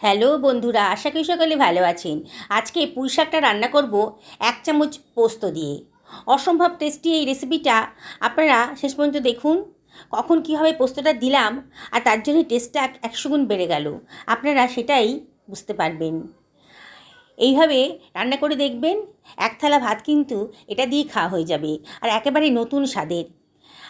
Hello বন্ধুরা, আশা করি সকলে ভালো আছেন। আজকে পুঁই শাকটা রান্না করব এক চামচ পোস্ত দিয়ে। অসম্ভব টেস্টি এই রেসিপিটা আপনারা শেষ পর্যন্ত দেখুন, কখন কীভাবে পোস্তটা দিলাম আর তার জন্য টেস্টটা একশো গুণ বেড়ে গেল। আপনারা সেটাই বুঝতে পারবেন। এইভাবে রান্না করে দেখবেন, এক থালা ভাত কিন্তু এটা দিয়ে খাওয়া হয়ে যাবে। আর একেবারে নতুন স্বাদের।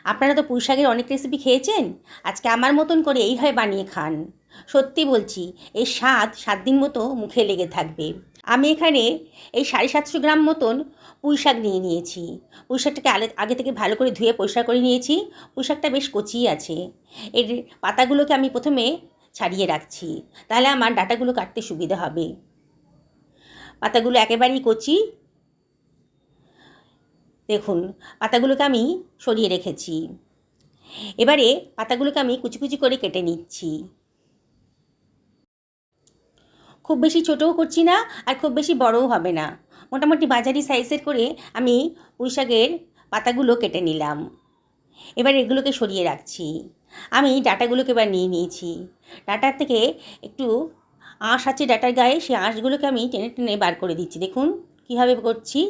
আপনারা তো পুঁই শাকের অনেক রেসিপি খেয়েছেন? আজকে আমার মতন করে এইভাবে বানিয়ে খান। সত্যি বলছি এই স্বাদ সাত দিন মতো মুখে লেগে থাকবে। আমি এখানে এই সাড়ে সাতশো গ্রাম মতন পুঁই শাক নিয়ে নিয়েছি। পুঁই আলে, আগে থেকে ভালো করে ধুয়ে পরিষ্কার করে নিয়েছি। পুঁই শাকটা বেশ কচিই আছে। এর পাতাগুলোকে আমি প্রথমে ছাড়িয়ে রাখছি। তাহলে আমার ডাটাগুলো কাটতে সুবিধা হবে। পাতাগুলো একেবারেই কচি দেখুন, পাতাগুলোকে আমি সরিয়ে রেখেছি। এবারে পাতাগুলোকে আমি কুচি কুচি করে কেটে নিচ্ছি। খুব বেশি ছোটও করছি না আর খুব বেশি বড়ও হবে না। মোটামুটি বাজারি সাইজের করে আমি পুঁই শাকের পাতাগুলো কেটে নিলাম। এবার এগুলোকে সরিয়ে রাখছি। আমি ডাটাগুলোকে এবার নিয়ে নিয়েছি। ডাটার থেকে একটু আঁশ আছে ডাটার গায়ে সেই আঁশগুলোকে আমি টেনে টেনে বার করে দিচ্ছি। দেখুন, কীভাবে করছি।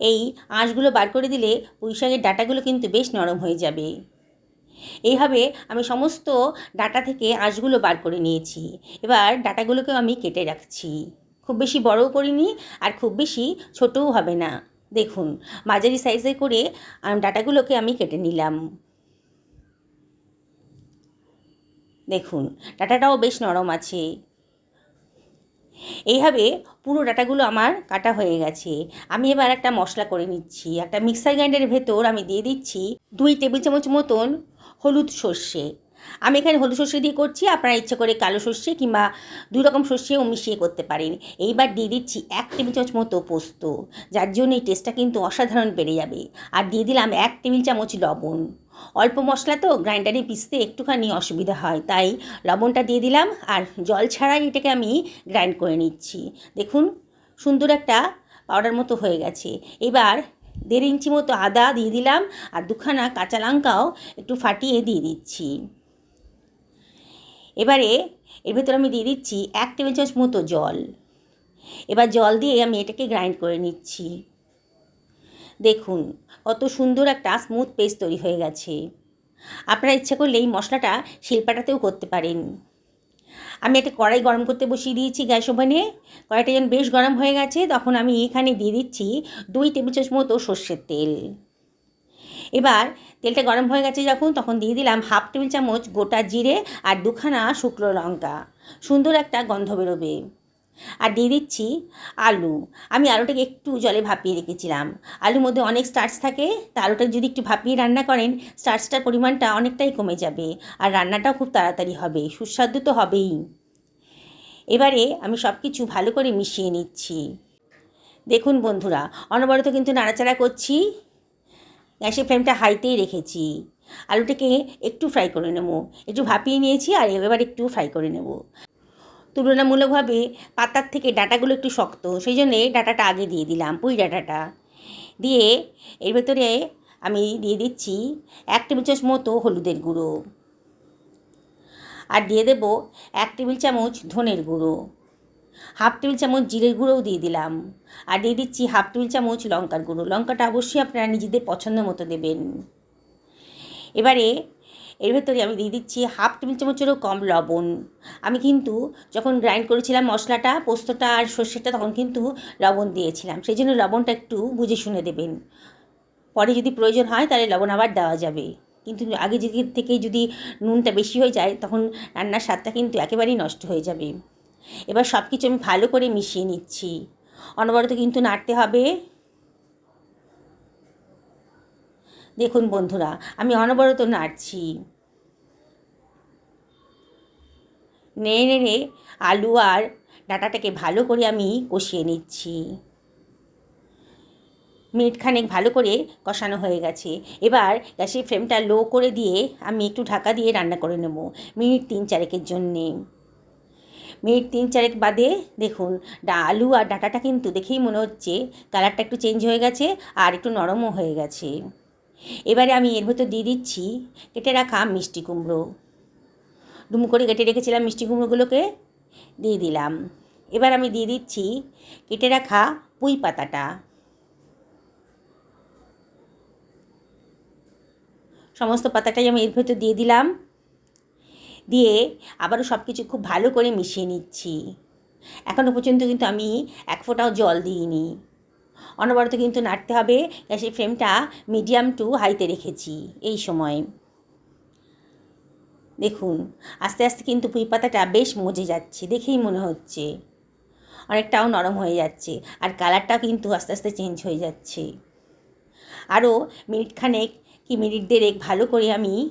এই আঁশগুলো বার করে দিলে পুঁই শাকের ডাটাগুলো কিন্তু বেশ নরম হয়ে যাবে। এইভাবে আমি সমস্ত ডাটা থেকে আঁশগুলো বার করে নিয়েছি। এবার ডাটাগুলোকেও আমি কেটে রাখছি। খুব বেশি বড়ও করিনি আর খুব বেশি ছোটও হবে না। দেখুন, মাঝারি সাইজে করে ডাটাগুলোকে আমি কেটে নিলাম। দেখুন, ডাটাটাও বেশ নরম আছে। এইভাবে পুরো ডাটাগুলো আমার কাটা হয়ে গেছে। আমি এবার একটা মশলা করে নিচ্ছি। একটা মিক্সার গ্রাইন্ডারের ভেতর আমি দিয়ে দিচ্ছি দুই টেবিল চামচ মতন হলুদ সর্ষে। আমি এখানে হলুদ সর্ষে দিয়ে করছি, আপনারা ইচ্ছে করে কালো সর্ষে কিংবা দুই রকম সর্ষেও মিশিয়ে করতে পারেন। এইবার দিয়ে দিচ্ছি এক টেবিল চামচ মতো পোস্ত, যার জন্য এই টেস্টটা কিন্তু অসাধারণ বেড়ে যাবে। আর দিয়ে দিলাম এক টেবিল চামচ লবণ। অল্প মশলা তো গ্রাইন্ডারে পিসতে একটুখানি অসুবিধা হয়, তাই লবণটা দিয়ে দিলাম আর জল ছাড়াই এটাকে আমি গ্রাইন্ড করে নিচ্ছি। দেখুন, সুন্দর একটা পাউডার মতো হয়ে গেছে। এবার দেড় ইঞ্চি মতো আদা দিয়ে দিলাম আর দুখানা কাঁচা লঙ্কাও একটু ফাটিয়ে দিয়ে দিচ্ছি। এবারে এর ভেতর আমি দিয়ে দিচ্ছি এক টেবিল চামচ মতো জল। এবার জল দিয়ে আমি এটাকে গ্রাইন্ড করে নিচ্ছি। দেখুন, কত সুন্দর একটা স্মুথ পেস্ট তৈরি হয়ে গেছে। আপনারা ইচ্ছা করলে এই মশলাটা শিল্পাটাতেও করতে পারেন। আমি একটা কড়াই গরম করতে বসিয়ে দিয়েছি গ্যাস ওভেনে। কড়াইটা যখন বেশ গরম হয়ে গেছে, তখন আমি এখানে দিয়ে দিচ্ছি দুই টেবিল চামচ মতো সর্ষের তেল। এবার তেলটা গরম হয়ে গেছে যখন, তখন দিয়ে দিলাম হাফ টেবিল চামচ গোটা জিরে আর দুখানা শুকনো লঙ্কা। সুন্দর একটা গন্ধ বেরোবে। আর দিয়ে দিচ্ছি আলু। আমি আলুটাকে একটু জলে ভাপিয়ে রেখেছিলাম। আলুর মধ্যে অনেক স্টার্চ থাকে, তা আলুটা যদি একটু ভাপিয়ে রান্না করেন স্টার্চটার পরিমাণটা অনেকটাই কমে যাবে আর রান্নাটাও খুব তাড়াতাড়ি হবে, সুস্বাদু তো হবেই। এবারে আমি সব কিছু ভালো করে মিশিয়ে নিচ্ছি। দেখুন বন্ধুরা, অনবরত কিন্তু নাড়াচাড়া করছি। গ্যাসের ফ্লেমটা হাইতেই রেখেছি। আলুটাকে একটু ফ্রাই করে নেব। একটু ভাপিয়ে নিয়েছি আর এবার একটু ফ্রাই করে নেব। তুলনামূলকভাবে পাতার থেকে ডাটাগুলো একটু শক্ত, সেই জন্যে ডাটাটা আগে দিয়ে দিলাম, পুঁই ডাটাটা। দিয়ে এর ভেতরে আমি দিয়ে দিচ্ছি এক টেবিল চামচ মতো হলুদের গুঁড়ো। আর দিয়ে দেবো এক টেবিল চামচ ধনের গুঁড়ো। হাফ টেবিল চামচ জিরের গুঁড়োও দিয়ে দিলাম। আর দিয়ে দিচ্ছি হাফ টেবিল চামচ লঙ্কার গুঁড়ো। লঙ্কাটা অবশ্যই আপনারা নিজেদের পছন্দ মতো দেবেন। এবারে এর ভেতরে আমি দিয়ে দিচ্ছি হাফ টেবিল চামচেরও কম লবণ। আমি কিন্তু যখন গ্রাইন্ড করেছিলাম মশলাটা, পোস্তটা আর সর্ষেটা, তখন কিন্তু লবণ দিয়েছিলাম। সেই জন্য লবণটা একটু বুঝে শুনে দেবেন। পরে যদি প্রয়োজন হয়, তাহলে লবণ আবার দেওয়া যাবে। কিন্তু আগে যদি থেকেই যদি নুনটা বেশি হয়ে যায়, তখন রান্নার স্বাদটা কিন্তু একেবারেই নষ্ট হয়ে যাবে। এবার সব কিছু আমি ভালো করে মিশিয়ে নিচ্ছি। অনবরত কিন্তু নাড়তে হবে। দেখুন বন্ধুরা, আমি অনবরত নাড়ছি। নেড়ে নেড়ে আলু আর ডাটাটাকে ভালো করে আমি কষিয়ে নিচ্ছি। মিনিট খানেক ভালো করে কষানো হয়ে গেছে। এবার গ্যাসের ফ্লেমটা লো করে দিয়ে আমি একটু ঢাকা দিয়ে রান্না করে নেব মিনিট তিন চারেকের জন্যে। মিনিট তিন চারেক বাদে দেখুন আলু আর ডাটাটা কিন্তু দেখেই মনে হচ্ছে কালারটা একটু চেঞ্জ হয়ে গেছে আর একটু নরমও হয়ে গেছে। এবারে আমি এর ভেতর দিয়ে দিচ্ছি কেটে রাখা মিষ্টি কুমড়ো। ডুমো করে কেটে রেখেছিলাম মিষ্টি কুমড়োগুলোকে, দিয়ে দিলাম। এবার আমি দিয়ে দিচ্ছি কেটে রাখা পুঁই পাতাটা। সমস্ত পাতাটাই আমি এর ভেতর দিয়ে দিলাম। দিয়ে আবারও সব কিছু খুব ভালো করে মিশিয়ে নিচ্ছি। এখনও পর্যন্ত কিন্তু আমি এক ফোঁটাও জল দিইনি। অনবরত কিন্তু নাড়তে হবে, গ্যাসের ফ্লেমটা মিডিয়াম টু হাইতে রেখেছি এই সময়। দেখুন, আস্তে আস্তে কিন্তু পুঁই পাতাটা বেশ মজে যাচ্ছে, দেখেই মনে হচ্ছে। অনেকটাও নরম হয়ে যাচ্ছে আর কালারটাও কিন্তু আস্তে আস্তে চেঞ্জ হয়ে যাচ্ছে। আরও মিনিটখানেক কি মিনিট দেড়েক ভালো করে আমি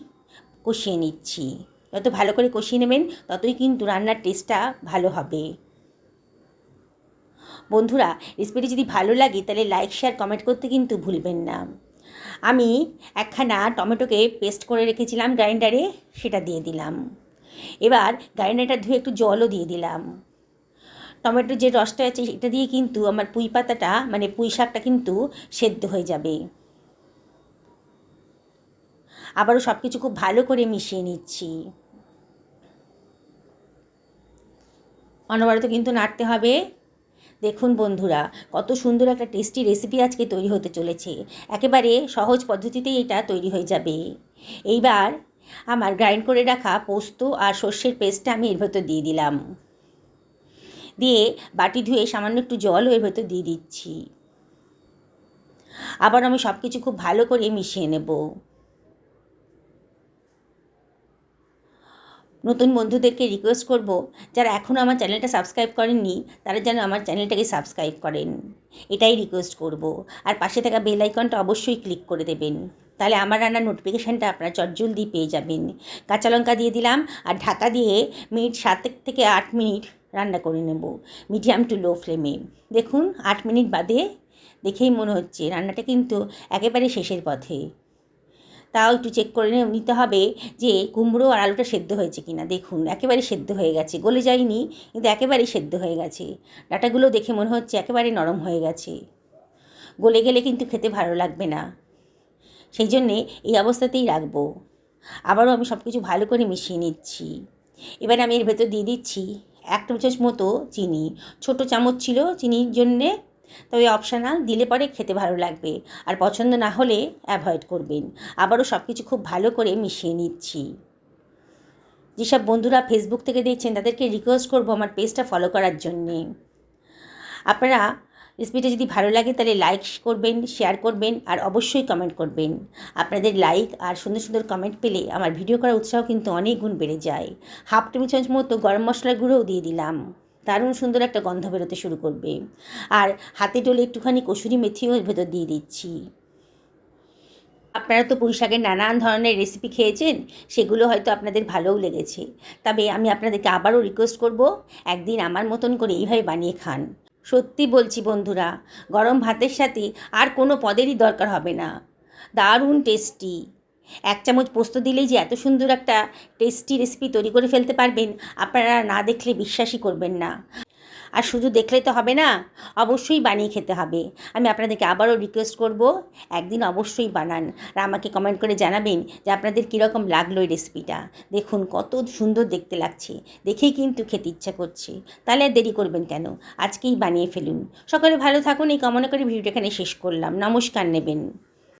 কষিয়ে নিচ্ছি। যত ভালো করে কষিয়ে নেবেন, ততই কিন্তু রান্নার টেস্টটা ভালো হবে। বন্ধুরা রেসিপিটি যদি ভালো লাগে, তাহলে লাইক শেয়ার কমেন্ট করতে কিন্তু ভুলবেন না। আমি একখানা টমেটোকে পেস্ট করে রেখেছিলাম গ্রাইন্ডারে সেটা দিয়ে দিলাম। এবার গ্রাইন্ডারটা ধুয়ে একটু জলও দিয়ে দিলাম। টমেটোর যে রসটা আছে, সেটা দিয়ে কিন্তু আমার পুঁই পাতাটা মানে পুঁই শাকটা কিন্তু সেদ্ধ হয়ে যাবে। আবারও সব কিছু খুব ভালো করে মিশিয়ে নিচ্ছি। অনবরত কিন্তু নাড়তে হবে। দেখুন বন্ধুরা, কত সুন্দর একটা টেস্টি রেসিপি আজকে তৈরি হতে চলেছে। একেবারে সহজ পদ্ধতিতেই এটা তৈরি হয়ে যাবে। এইবার আমার গ্রাইন্ড করে রাখা পোস্ত আর সর্ষের পেস্টটা আমি এর ভেতর দিয়ে দিলাম। দিয়ে বাটি ধুয়ে সামান্য একটু জলও এর ভেতর দিয়ে দিচ্ছি। আবার আমি সব কিছু খুব ভালো করে মিশিয়ে নেব। নতুন বন্ধুদেরকে রিকোয়েস্ট করব, যারা এখনও আমার চ্যানেলটা সাবস্ক্রাইব করেননি, তারা যেন আমার চ্যানেলটাকে সাবস্ক্রাইব করেন। এটাই রিকোয়েস্ট করব। আর পাশে থাকা বেল আইকনটা অবশ্যই ক্লিক করে দেবেন। তাহলে আমার রান্নার নোটিফিকেশানটা আপনারা চটজলদি পেয়ে যাবেন। কাঁচা লঙ্কা দিয়ে দিলাম, আর ঢাকা দিয়ে মিনিট সাত থেকে আট মিনিট রান্না করে নেব মিডিয়াম টু লো ফ্লেমে দেখুন, আট মিনিট বাদে দেখেই মনে হচ্ছে রান্নাটা কিন্তু একেবারে শেষের পথে। তাও একটু চেক করে নিতে হবে যে কুমড়ো আর আলুটা সেদ্ধ হয়েছে কি না দেখুন, একেবারে সেদ্ধ হয়ে গেছে, গলে যায়নি, কিন্তু একেবারেই সেদ্ধ হয়ে গেছে। ডাটাগুলো দেখে মনে হচ্ছে একেবারে নরম হয়ে গেছে। গলে গেলে কিন্তু খেতে ভালো লাগবে না। সেই জন্যে এই অবস্থাতেই রাখব। আবারও আমি সব কিছু ভালো করে মিশিয়ে নিচ্ছি। এবার আমি এর ভেতর দিয়ে দিচ্ছি এক চামচ মতো চিনি। ছোট চামচ ছিল চিনির জন্যে তবে অপশানাল দিলে পরে খেতে ভালো লাগবে। আর পছন্দ না হলে অ্যাভয়েড করবেন। আবারও সব কিছু খুব ভালো করে মিশিয়ে নিচ্ছি। যেসব বন্ধুরা ফেসবুক থেকে দেখছেন, তাদেরকে রিকোয়েস্ট করব আমার পেজটা ফলো করার জন্যে। আপনারা রেসিপিটা যদি ভালো লাগে, তাহলে লাইক করবেন শেয়ার করবেন, আর অবশ্যই কমেন্ট করবেন। আপনাদের লাইক আর সুন্দর সুন্দর কমেন্ট পেলে আমার ভিডিও করার উৎসাহ কিন্তু অনেক গুণ বেড়ে যায়। হাফ টেবিল চামচ মতো গরম মশলার গুঁড়োও দিয়ে দিলাম। দারুণ সুন্দর একটা গন্ধ বেরোতে শুরু করবে। আর হাতে ডলে একটুখানি কসুরি মেথিও ভেতর দিয়ে দিচ্ছি। আপনারা তো পুঁই শাকের নানান ধরনের রেসিপি খেয়েছেন, সেগুলো হয়তো আপনাদের ভালোও লেগেছে। তবে আমি আপনাদেরকে আবারও রিকোয়েস্ট করব, একদিন আমার মতন করে এইভাবে বানিয়ে খান। সত্যি বলছি বন্ধুরা, গরম ভাতের সাথে আর কোনো পদেরই দরকার হবে না। দারুণ টেস্টি এক চামচ পোস্ত দিলেই যে এত সুন্দর একটা টেস্টি রেসিপি তৈরি করে ফেলতে পারবেন, আপনারা না দেখলে বিশ্বাসই করবেন না। আর শুধু দেখলে তো হবে না, অবশ্যই বানিয়ে খেতে হবে। আমি আপনাদেরকে আবারও রিকোয়েস্ট করব, একদিন অবশ্যই বানান। আর আমাকে কমেন্ট করে জানাবেন যে আপনাদের কীরকম লাগল এই রেসিপিটা দেখুন, কত সুন্দর দেখতে লাগছে। দেখেই কিন্তু খেতে ইচ্ছা করছে। তাহলে আর দেরি করবেন কেন? আজকেই বানিয়ে ফেলুন। সকলে ভালো থাকুন। এই কামনা করে ভিডিওটা এখানে শেষ করলাম। নমস্কার নেবেন।